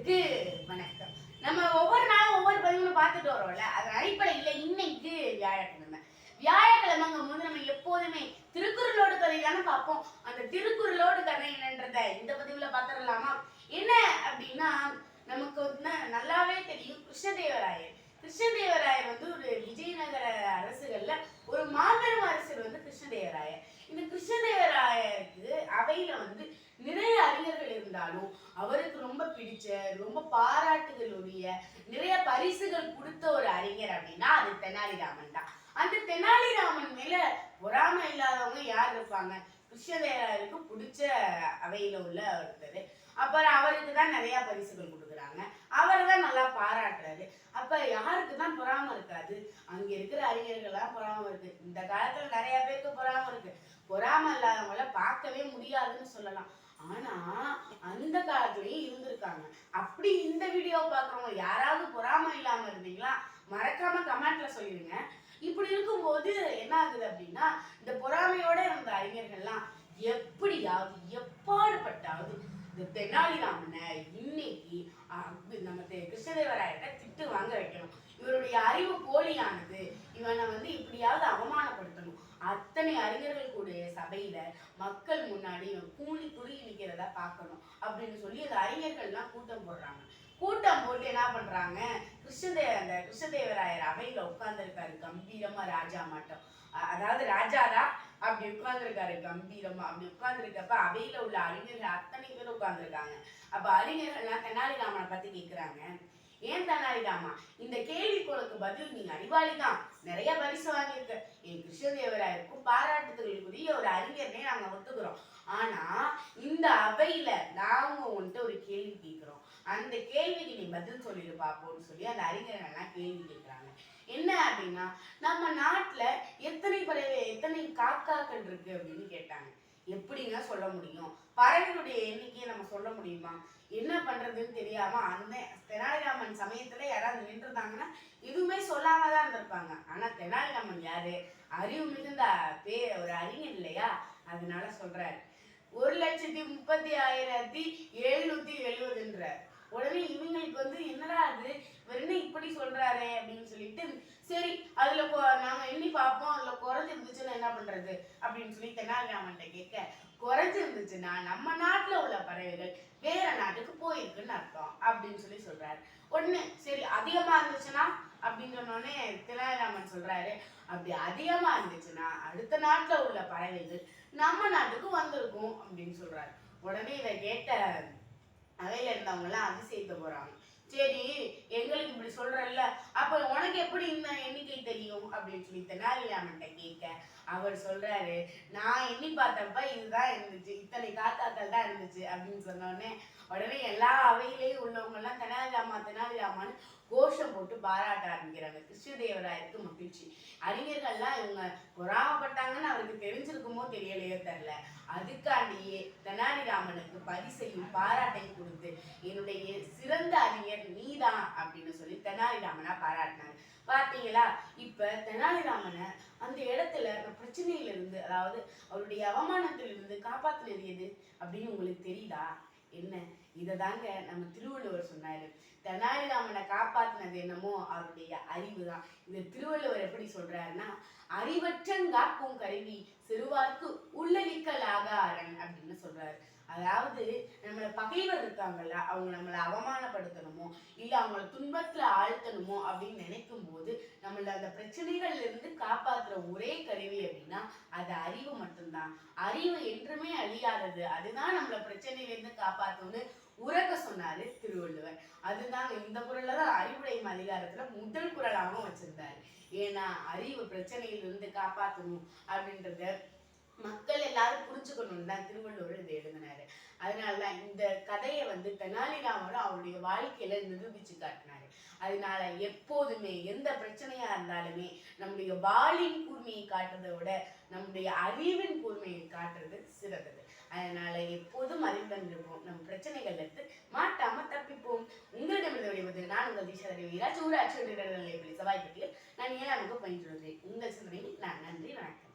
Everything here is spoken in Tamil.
நேயர்களுக்கு வணக்கம். நம்ம ஒவ்வொரு நாளும் ஒவ்வொரு பதிவுகளும் பார்த்துட்டு வரோம்ல. அதன் அடிப்படையில் இன்னைக்கு வியாழக்கிழமை. வியாழக்கிழமைங்கும் போது நம்ம எப்போதுமே திருக்குறளோடு கதை தானே பார்ப்போம். அந்த திருக்குறளோடு கதை என்னன்றத இந்த பதிவுல பார்த்துடலாமா? என்ன அப்படின்னா நமக்கு வந்து நல்லாவே தெரியும். கிருஷ்ணதேவராயர். கிருஷ்ணதேவராயர் வந்து ஒரு விஜயநகர அரசுகள்ல ஒரு மாபெரும் அரசர் வந்து கிருஷ்ணதேவராயர். இந்த கிருஷ்ணதேவ அவையில வந்து நிறைய அறிஞர்கள் இருந்தாலும் அவருக்கு ரொம்ப பிடிச்ச ரொம்ப பாராட்டுதலுடைய நிறைய பரிசுகள் கொடுத்த ஒரு அறிஞர் அப்படின்னா அது தெனாலிராமன் தான். அந்த தெனாலிராமன் மேல பொறாமை இல்லாதவங்க யார் இருப்பாங்க? கிருஷ்ணதேவருக்கு பிடிச்ச அவையில உள்ள ஒருத்தர். அப்புறம் அவருக்கு தான் நிறைய பரிசுகள் கொடுக்குறாங்க. அவர் தான் நல்லா பாராட்டுறாரு. அப்ப யாருக்கு தான் பொறாம இருக்காது? அங்க இருக்கிற அறிஞர்கள்லாம் பொறாம இருக்கு. இந்த காலத்துல நிறைய பேருக்கு பொறாம இருக்கு. பொறாம இல்லாதவங்கள பார்க்கவே முடியாதுன்னு சொல்லலாம். ஆனா அந்த காலத்துலயும் இருந்திருக்காங்க. அப்படி இந்த வீடியோ பாக்குறவங்க யாராவது பொறாம இல்லாம இருந்தீங்களா? மறக்காம கமெண்ட்ல சொல்லிடுங்க. இப்படி இருக்கும்போது என்ன ஆகுது அப்படின்னா இந்த பொறாமையோட இருந்த அறிஞர்கள்லாம் எப்படியாவது எப்பாடுபட்டாவது இந்த தெனாலிராமனை இன்னைக்கு நம்ம கிருஷ்ணதேவராயத்தை கிருஷ்ணதேவராயர்கிட்ட திட்டு வாங்க வைக்கணும். இவருடைய அறிவு போலியானது. இவனை வந்து இப்படியாவது அவமானப்படுத்தணும். அத்தனை அறிஞர்கள் கூடிய சபையில மக்கள் முன்னாடி இவன் கூலி குறுகி நிற்கிறதா பார்க்கணும் அப்படின்னு சொல்லி அந்த அறிஞர்கள்லாம் கூட்டம் போடுறாங்க. கூட்டம் போட்டு என்ன பண்றாங்க? கிருஷ்ணதே அந்த கிருஷ்ணதேவராயர் அவையில உட்கார்ந்துருக்காரு. கம்பீரமா ராஜா மாட்டம். அதாவது ராஜாதா அப்படி உட்கார்ந்துருக்காரு. கம்பீரமா அப்படி உட்கார்ந்துருக்கப்ப அவையில உள்ள அறிஞர்கள் அத்தனை பேர் உட்கார்ந்துருக்காங்க. அப்ப அறிஞர்கள்லாம் தெனாலிராமனை பத்தி கேக்குறாங்க. ஏன் தெனாலிராமா இந்த கேள்விக்குலுக்கு பதில் நீங்க அறிவாளி தான் நிறைய பரிசு வாங்கியிருக்க. என் கிருஷ்ணதேவராயருக்கும் பாராட்டுதல்களுக்குரிய ஒரு அறிஞர்னே நாங்க ஒத்துக்கிறோம். ஆனா இந்த அவையில நாங்க உன்கிட்ட ஒரு கேள்வி கேட்கிறோம். அந்த கேள்விக்கு நீ பதில் சொல்லிடு பாப்போம்னு சொல்லி அந்த அறிஞர்கள்லாம் கேள்வி கேட்குறாங்க. என்ன அப்படின்னா நம்ம நாட்டுல எத்தனை பறவை எத்தனை காக்காக்கள் இருக்கு அப்படின்னு கேட்டாங்க. எப்படிங்க சொல்ல முடியும்? பறவைகளுடைய எண்ணிக்கையை நம்ம சொல்ல முடியுமா? என்ன பண்றதுன்னு தெரியாம அந்த தெனாலிராமன் சமயத்துல யாராவது நின்றுருந்தாங்கன்னா எதுவுமே சொல்லாம தான் இருந்திருப்பாங்க. ஆனா தெனாலிராமன் யாரு? அறிவு மிகுந்த பே ஒரு அறிஞர் இல்லையா? அதனால சொல்றாரு. ஒரு லட்சத்தி முப்பத்தி ஆயிரத்தி எழுநூத்தி எழுபதுன்றார் உடனே இவங்களுக்கு வந்து என்னடா அது? இவர் என்ன இப்படி சொல்றாரு? அப்படின்னு சொல்லிட்டு சரி அதுல நாங்க எண்ணி பார்ப்போம் அதுல குறைஞ்சிருந்துச்சுன்னா என்ன பண்றது? அப்படின்னு சொல்லி தெனாலிராமன்ட்ட கேட்க குறைஞ்சிருந்துச்சுன்னா நம்ம நாட்டுல உள்ள பறவைகள் வேற நாட்டுக்கு போயிருக்குன்னு அர்த்தம் அப்படின்னு சொல்லி சொல்றாரு. உடனே சரி அதிகமா இருந்துச்சுன்னா அப்படின்னு சொன்னோடனே தெனாலிராமன் சொல்றாரு அப்படி அதிகமா இருந்துச்சுன்னா அடுத்த நாட்டுல உள்ள பறவைகள் நம்ம நாட்டுக்கு வந்திருக்கும் அப்படின்னு சொல்றாரு. உடனே இதை கேட்ட அவையில இருந்தவங்க எல்லாம் அதிசயித்து போறாங்க. சரி எங்களுக்கு இப்படி சொல்றல்ல அப்ப உனக்கு எப்படி இந்த எண்ணிக்கை தெரியும் அப்படின்னு சொல்லி தெனாலிராமன்ட்ட கேட்க அவர் சொல்றாரு நான் எண்ணி பார்த்தப்ப இதுதான் இருந்துச்சு. இத்தனை காத்தாக்கள் தான் இருந்துச்சு. அப்படின்னு சொன்னோடனே உடனே எல்லா அவையிலையும் உள்ளவங்க எல்லாம் தெனாலிராமா தெனாலிராமான்னு கோஷம் போட்டு பாராட்ட ஆரம்பிக்கிறாங்க. கிருஷ்ணதேவராயருக்கு மகிழ்ச்சி. அறிஞர்கள்லாம் இவங்க பொறாமப்பட்டாங்கன்னு அவருக்கு தெரிஞ்சிருக்குமோ தெரியலையோ தெரில அதுக்காண்டியே தெனாலிராமனுக்கு பரிசையும் பாராட்டையும் கொடுத்து என்னுடைய சிறந்த அறி தெனாலிராமனா பாராட்டினாங்க பார்த்தீங்களா இப்ப தெனாலிராமனை அந்த இடத்துல பிரச்சனையில இருந்து அதாவது அவருடைய அவமானத்திலிருந்து காப்பாற்றினது எது அப்படின்னு உங்களுக்கு தெரியுதா? என்ன? இதை தாங்க நம்ம திருவள்ளுவர் சொன்னாரு. தெனாலிராமனை காப்பாத்தினது என்னமோ அவருடைய அறிவு தான் இந்த திருவள்ளுவர் எப்படி சொல்றாருன்னா அறிவற்றன் காக்கும் கருவி சிறுவார்க்கு உள்ளளிக்கலாக அரண் அப்படின்னு சொல்றாரு. அதாவது நம்மளை பகைவர் இருக்காங்கல்ல அவங்க நம்மளை அவமானப்படுத்தணுமோ இல்லை அவங்கள துன்பத்தில் ஆழ்த்தணுமோ அப்படின்னு நினைக்கும் போது நம்மள அந்த பிரச்சனைகள்ல இருந்து காப்பாற்றுற ஒரே கருவி அப்படின்னா அது அறிவு மட்டும்தான். அறிவு என்றுமே அழியாதது. அதுதான் நம்மளை பிரச்சனையிலேருந்து காப்பாற்றும்னு உறக்க சொன்னாரு திருவள்ளுவர். அதுதாங்க இந்த குரல்ல தான் அறிவுடையும் அதிகாரத்துல முதல் குரலாகவும் வச்சிருந்தாரு. ஏன்னா அறிவு பிரச்சனையிலிருந்து காப்பாற்றணும் அப்படின்றத மக்கள் எல்லாரும் புரிஞ்சுக்கணும்னு தான் திருவள்ளுவர் அதனால தான் இந்த கதையை வந்து தெனாலிராமன் அவருடைய வாழ்க்கையில நிரூபிச்சு காட்டினாரு. அதனால எப்போதுமே எந்த பிரச்சனையா இருந்தாலுமே நம்முடைய வாளின் கூர்மையை காட்டுறதை விட நம்முடைய அறிவின் கூர்மையை காட்டுறது சிறந்தது. அதனால எப்போதும் அறிவுடன் இருப்போம் நம் பிரச்சனைகள்ல இருந்து மாட்டாம தப்பிப்போம். உங்களிடமிருந்து நான் உங்கள் தீஷா வீராஜ் ஊராட்சி நிலையப்பள்ளி சபாய்பட்டியில் நான் ஏழாமுக பயின்று வருகிறேன். உங்கள் சிந்தனையில் நான் நன்றி வணக்கம்.